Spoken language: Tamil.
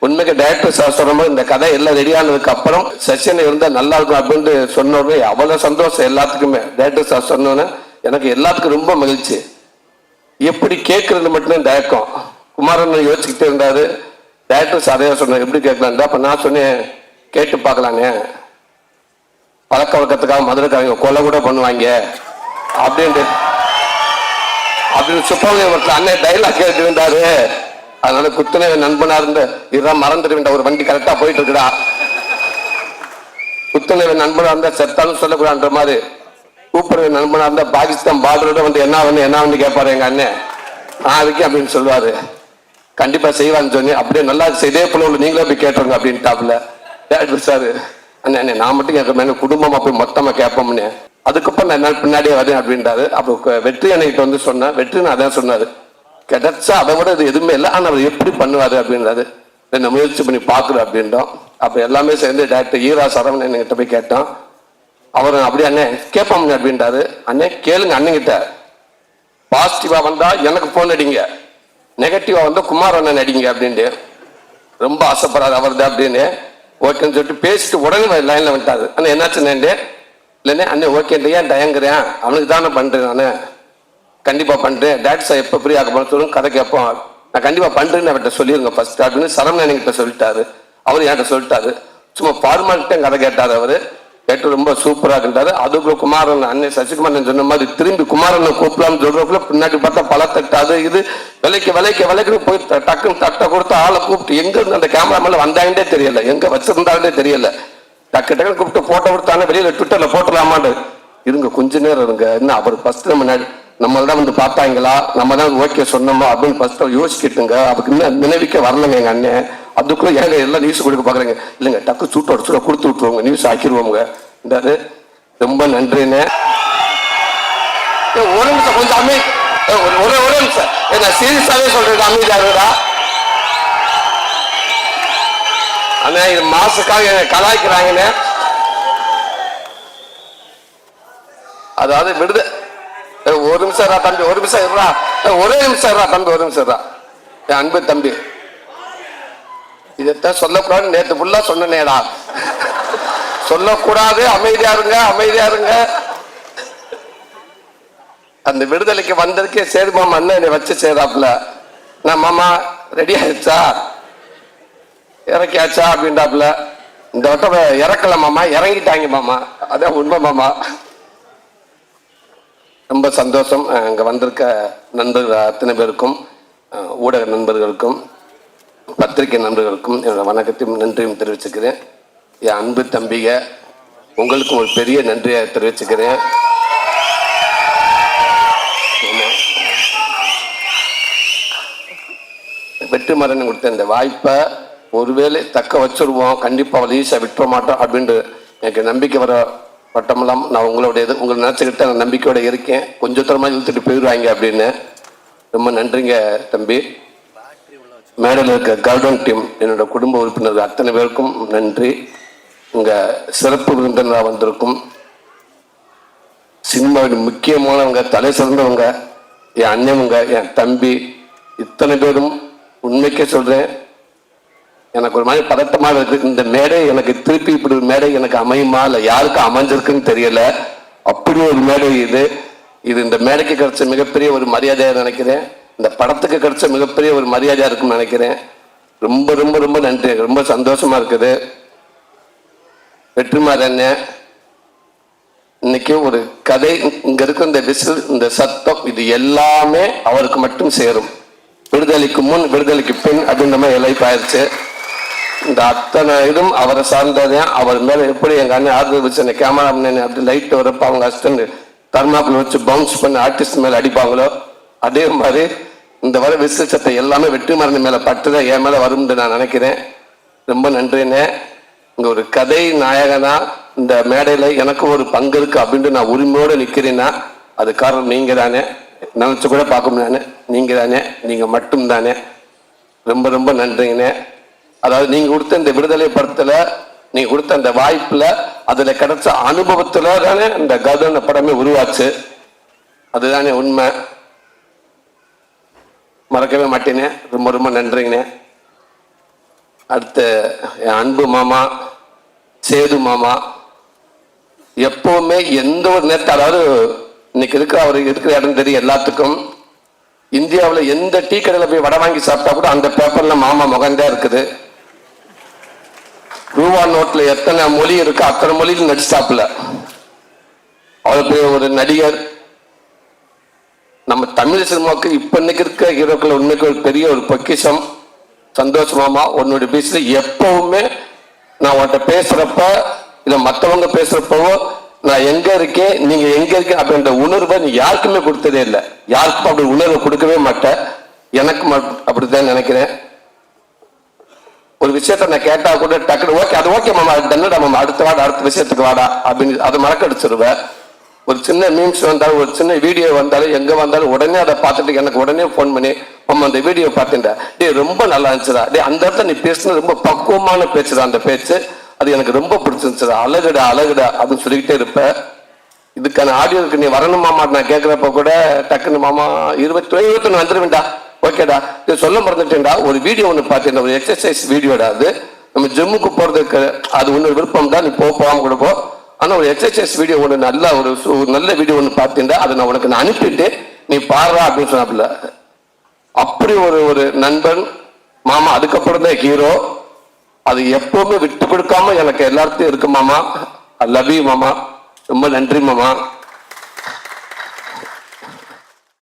உண்மைக்கு டைரக்டர் சார் சொன்ன இந்த கதை எல்லாம் ரெடியானதுக்கு அப்புறம் செஷன் இருந்தா நல்லா இருக்கும் அப்படின்னு சொன்னோடனே அவ்வளோ அவ்வளவு சந்தோஷம் எல்லாத்துக்குமே. டைரக்டர் சார் சொன்னோன்னே எனக்கு எல்லாத்துக்கும் ரொம்ப மகிழ்ச்சி. எப்படி கேட்கறது மட்டும்தான் தயக்கம் குமாரன் யோசிச்சுக்கிட்டே இருந்தாரு. டைரக்டர் சாரையா சொன்னார். எப்படி கேட்கலாம்? அப்ப நான் சொன்னேன். கேட்டு பார்க்கலாங்க பழக்க வழக்கத்துக்காக மதுரைக்காரங்க கொலை கூட பண்ணுவாங்க. அப்படின்ட்டு. அப்படின்னு சுப்பிரமணியம் அண்ணன் டைலாக் கேட்டு இருந்தாரு. அதனால குத்துனை நண்பனா இருந்த இதுதான் மறந்துட ஒரு வண்டி கரெக்டா போயிட்டு இருக்குடா குத்துனை நண்பனா இருந்தா செத்தாலும் சொல்லக்கூடாதுன்ற மாதிரி கூப்பிடுற நண்பனா இருந்தா பாகிஸ்தான் பார்டரோட வந்து என்ன வந்து என்ன வந்து கேட்பாரு எங்க அண்ணன் நாளைக்கு அப்படின்னு சொல்லுவாரு. கண்டிப்பா செய்வான்னு சொன்னி அப்படியே நல்லா இதே போல உள்ள நீங்களே போய் கேட்டுருங்க அப்படின்ட்டாப்ல டேரக்டர் சார் அண்ணே அண்ணே நான் மட்டும் கேட்கறேன். குடும்பமா போய் மொத்தமா கேட்போம்னு. அதுக்கப்புறம் நான் என்ன பின்னாடியே வரேன் அப்படின்றாரு. அப்போ வெற்றி அன்னைக்கிட்ட வந்து சொன்னேன் வெற்றி நான் அதான் சொன்னாரு. கிடைச்சா அதை விட இது எதுவுமே இல்லை. ஆனால் அவர் எப்படி பண்ணுவாரு அப்படின்றாரு நான் முயற்சி பண்ணி பார்க்குறேன் அப்படின்றோம். அப்போ எல்லாமே சேர்ந்து டேரக்டர் ஈரா சரவணன் என்கிட்ட போய் கேட்டோம் அவர் அப்படியே அண்ணே கேட்போம் அப்படின்றாரு. அண்ணே கேளுங்க அண்ணங்கிட்ட. பாசிட்டிவாக வந்தால் எனக்கு ஃபோன் அடிங்க. நெகட்டிவாக வந்தால் குமார் அண்ணன் அடிங்க அப்படின்ட்டு. ரொம்ப ஆசைப்படாது அவர் தான் அப்படின்னு ஓகேன்னு சொல்லிட்டு பேசிட்டு உடனே லைனில் வந்துட்டாரு. அண்ணா என்னாச்சுன்னு இல்லைண்ணே அண்ணே ஓகேன்ட்டு ஏன் தயங்குறேன்? அவனுக்கு தானே பண்ணுறேன் நான். கண்டிப்பாக பண்ணுறேன் டேட் சார் எப்போ ஃப்ரீ ஆக போன சொல்லுங்க கதை கேட்போம். நான் கண்டிப்பாக பண்ணுறேன்னு அவர்கிட்ட சொல்லிருங்க ஃபர்ஸ்ட் அப்படின்னு சரவணன் என்கிட்ட சொல்லிட்டாரு. அவர் என்கிட்ட சொல்லிட்டாரு. சும்மா ஃபார்மாலிட்டியும் கதை கேட்டார் அவர். கேட்டு ரொம்ப சூப்பராக இருந்தாரு அதுக்குள்ள குமாரன் அண்ணன் சசிகுமாரன் சொன்ன மாதிரி திரும்பி குமாரனை கூப்பிடலாம்னு சொல்றதுக்குள்ள பின்னாடி பார்த்தா பல தட்டாது இது விலைக்கு விலைக்கு விலைக்கு போய் டக்குன்னு தட்டை கொடுத்து ஆளை கூப்பிட்டு எங்க இருந்து அந்த கேமரா மேல வந்தாங்கன்னே தெரியல. எங்க வச்சிருந்தாங்கன்னே தெரியல. டக்கு டக்குன்னு கூப்பிட்டு போட்டோ கொடுத்தாங்க வெளியில ட்விட்டர்ல போட்டலாமான்னு இருங்க கொஞ்ச நேரம் இருங்க. என்ன அவர் ஃபர்ஸ்ட் நம்ம நம்மள தான் வந்து பார்த்தாங்களா நம்ம தான் ஓகே சொன்னோமா? அப்படின்னு ஃபர்ஸ்ட் யோசிக்கிட்டுங்க. அதுக்கு இன்னும் நினைவிக்க வரலங்க எங்க அண்ணன் அதுக்குள்ள ஏங்க எல்லாம் நியூஸ் கொடுக்க பாக்குறேங்க இல்லைங்க டக்கு சூட்டு அடிச்சுட கொடுத்து விட்டுருவோங்க. நியூஸ் ஆக்கிடுவோங்க இந்த ரொம்ப நன்றிண்ணே. ஒரு நிமிஷம் கொஞ்சம் அமை ஒரு ஒரு நிமிஷம். ஏய், நான் சீரியஸாவே சொல்றேன் அமைதியாருடா அண்ணா இது மாசுக்காக என்னை கலாய்க்கிறாங்கண்ணே. அதாவது விடுதல் ஒரு நிமிஷம் தம்பி ஒரு நிமிஷம் இருடா. ஒரே நிமிஷம் தம்பி ஒரு நிமிஷம் இருடா. என் அன்பு தம்பி. இதைத்தான் சொல்லக்கூடாது நேத்து ஃபுல்லா சொன்னேடா சொல்லக்கூடாது அமைதியா இருங்க அமைதியா இருங்க. அந்த விடுதலைக்கு வந்ததுக்கே சரி மாமா அண்ணன் என்னை வச்சு செய்தாப்புல. நான் மாமா ரெடி ஆயிடுச்சா? இறக்கியாச்சா? அப்படின்றாப்புல. இந்த வட்டம் இறக்கல மாமா. இறங்கிட்டாங்க மாமா. அதான் உண்மை மாமா. ரொம்ப சந்தோஷம் அங்கே வந்திருக்க நண்பர்கள் அத்தனை பேருக்கும் ஊடக நண்பர்களுக்கும் பத்திரிகை நண்பர்களுக்கும் என்னோட வணக்கத்தையும் நன்றியும் தெரிவிச்சுக்கிறேன். என் அன்பு தம்பிக உங்களுக்கும் ஒரு பெரிய நன்றியை தெரிவிச்சுக்கிறேன். வெற்றி மரணம் கொடுத்த இந்த வாய்ப்பை ஒருவேளை தக்க வச்சுருவோம் கண்டிப்பாக அவளை ஈஸியாக விட்டுற மாட்டோம் அப்படின்ட்டு எனக்கு நம்பிக்கை வர பட்டமெல்லாம் நான் உங்களுடைய இது உங்களை நினச்சிக்கிட்டு நான் நம்பிக்கையோடு இருக்கேன். கொஞ்சம் தூரமாக இழுத்துட்டு போயிடுவாங்க அப்படின்னு. ரொம்ப நன்றிங்க தம்பி. மேடையில் இருக்க கார்டன் டீம் என்னோட குடும்ப உறுப்பினர்கள் அத்தனை பேருக்கும் நன்றி. உங்கள் சிறப்பு விருந்தினராக வந்திருக்கும். சினிமாவின் முக்கியமானவங்க தலை சிறந்தவங்க என் அண்ணவங்க என் தம்பி இத்தனை பேரும் உண்மைக்கே சொல்கிறேன் எனக்கு ஒரு மாதிரி பதட்டமாக இருக்கு. இந்த மேடை எனக்கு திருப்பி இப்படி ஒரு மேடை எனக்கு அமையுமா? இல்லை யாருக்கு அமைஞ்சிருக்குன்னு தெரியல. அப்படி ஒரு மேடை இது. இது இந்த மேடைக்கு கிடைச்ச மிகப்பெரிய ஒரு மரியாதையாக நினைக்கிறேன். இந்த படத்துக்கு கிடைச்ச மிகப்பெரிய ஒரு மரியாதையாக இருக்கும்னு நினைக்கிறேன். ரொம்ப ரொம்ப ரொம்ப நன்றி. ரொம்ப சந்தோஷமா இருக்குது. வெற்றிமாறன் இன்னைக்கு ஒரு கதை இங்க இருக்க இந்த விசில் இந்த சத்தம் இது எல்லாமே அவருக்கு மட்டும் சேரும். விடுதலைக்கு முன் விடுதலைக்கு பின் அப்படின்ற மாதிரி லைஃப் இந்த அத்தனை இதுவும் அவரை சார்ந்ததான் அவர் மேல எப்படி எங்க அண்ணன் ஆர்டர் வச்சு அந்த கேமரா அப்படி லைட் வரப்ப அவங்க அஸ்டன்ட் தர்மாப்பில் வச்சு பவுன்ஸ் பண்ணி ஆர்டிஸ்ட் மேல அடிப்பாங்களோ? அதே மாதிரி இந்த வர விசேஷத்தை எல்லாமே வெற்றி மருந்து மேல பட்டுதான் என் மேல வரும்னு நான் நினைக்கிறேன். ரொம்ப நன்றிண்ணே. இங்க ஒரு கதை நாயகனா இந்த மேடையில எனக்கு ஒரு பங்கு இருக்கு அப்படின்ட்டு நான் உரிமையோடு நிக்கிறேன்னா அது காரணம் நீங்க தானே நினைச்சு கூட பார்க்கணும் தானே நீங்க தானே நீங்க மட்டும் தானே ரொம்ப ரொம்ப நன்றிங்கண்ணே. அதாவது நீங்க கொடுத்த இந்த விடுதலை படத்துல நீங்க கொடுத்த அந்த வாய்ப்புல அதுல கிடைச்ச அனுபவத்துல தானே இந்த கதன படமே உருவாச்சு. அதுதானே உண்மை. மறக்கவே மாட்டேனே. ரொம்ப ரொம்ப நன்றிங்கண்ணே. அடுத்து என் அன்பு மாமா சேது மாமா எப்பவுமே எந்த ஒரு நேரத்தில் அதாவது இன்னைக்கு இருக்கிற அவர் இருக்கிற இடம் தெரியும் எல்லாத்துக்கும் இந்தியாவில் எந்த டீ கடையில் போய் வடை வாங்கி சாப்பிட்டா கூட அந்த பேப்பரில் மாமா முகந்தே இருக்குது. ரூபா நோட்ல எத்தனை மொழி இருக்கு அத்தனை மொழியில் நடிச்சாப்புல. அவர் பெரிய ஒரு நடிகர். நம்ம தமிழ் சினிமாவுக்கு இப்ப இன்னைக்கு இருக்க ஹீரோக்கள் உண்மைக்கு ஒரு பெரிய ஒரு பொக்கிஷம். சந்தோஷ் மாமா உன்னுடைய பேசுல எப்பவுமே நான் உன்கிட்ட பேசுறப்ப இல்லை மற்றவங்க பேசுறப்பவோ நான் எங்க இருக்கேன் நீங்க எங்க இருக்கேன் அப்படின்ற உணர்வை நீ யாருக்குமே கொடுத்ததே இல்லை. யாருக்கும் அப்படி உணர்வை கொடுக்கவே மாட்டேன் எனக்கு அப்படித்தான் நினைக்கிறேன். ஒரு விஷயத்த நான் கேட்டா கூட டக்குனு ஓகே அது ஓகே மாமா அது மாமா அடுத்த வாடா அடுத்த விஷயத்துக்கு வாடா அப்படின்னு அதை மறக்கடிச்சிருவேன். ஒரு சின்ன மீம்ஸ் வந்தாலும் ஒரு சின்ன வீடியோ வந்தாலும் எங்க வந்தாலும் உடனே அதை பார்த்துட்டு எனக்கு உடனே ஃபோன் பண்ணி மாமா அந்த வீடியோ பார்த்துட்டா டே ரொம்ப நல்லா இருந்துச்சுடா. டே அந்த இடத்துல நீ பேசுனது ரொம்ப பக்குவமான பேச்சுடா அந்த பேச்சு. அது எனக்கு ரொம்ப பிடிச்சிருந்துச்சுடா. அழகுடா அழகுடா அப்படின்னு சொல்லிக்கிட்டே இருப்பேன். இதுக்கான ஆடியோவுக்கு நீ வரணும் மாமா நான் கேட்குறப்ப கூட டக்குன்னு மாமா இருபத்தி இருபத்தொன்னு வந்துருவேன்டா. ஓகேடா இது சொல்ல மறந்துட்டேன்டா. ஒரு வீடியோ ஒன்று பார்த்தேன் ஒரு எக்ஸசைஸ் வீடியோடா அது. நம்ம ஜிம்முக்கு போகிறதுக்கு அது ஒன்று விருப்பம் தான் நீ போ கொடுப்போம் கூட போ. ஆனால் ஒரு எக்ஸசைஸ் வீடியோ ஒன்று நல்ல ஒரு ஒரு நல்ல வீடியோ ஒன்று பார்த்தேன்டா அதை நான் உனக்கு நான் அனுப்பிட்டு நீ பாடுறா அப்படின்னு சொன்னாப்புல. அப்படி ஒரு ஒரு நண்பன் மாமா அதுக்கப்புறம் தான் ஹீரோ அது எப்பவுமே விட்டு கொடுக்காம எனக்கு எல்லாத்தையும் இருக்கு மாமா. ஐ லவ் யூ மாமா. ரொம்ப நன்றி மாமா.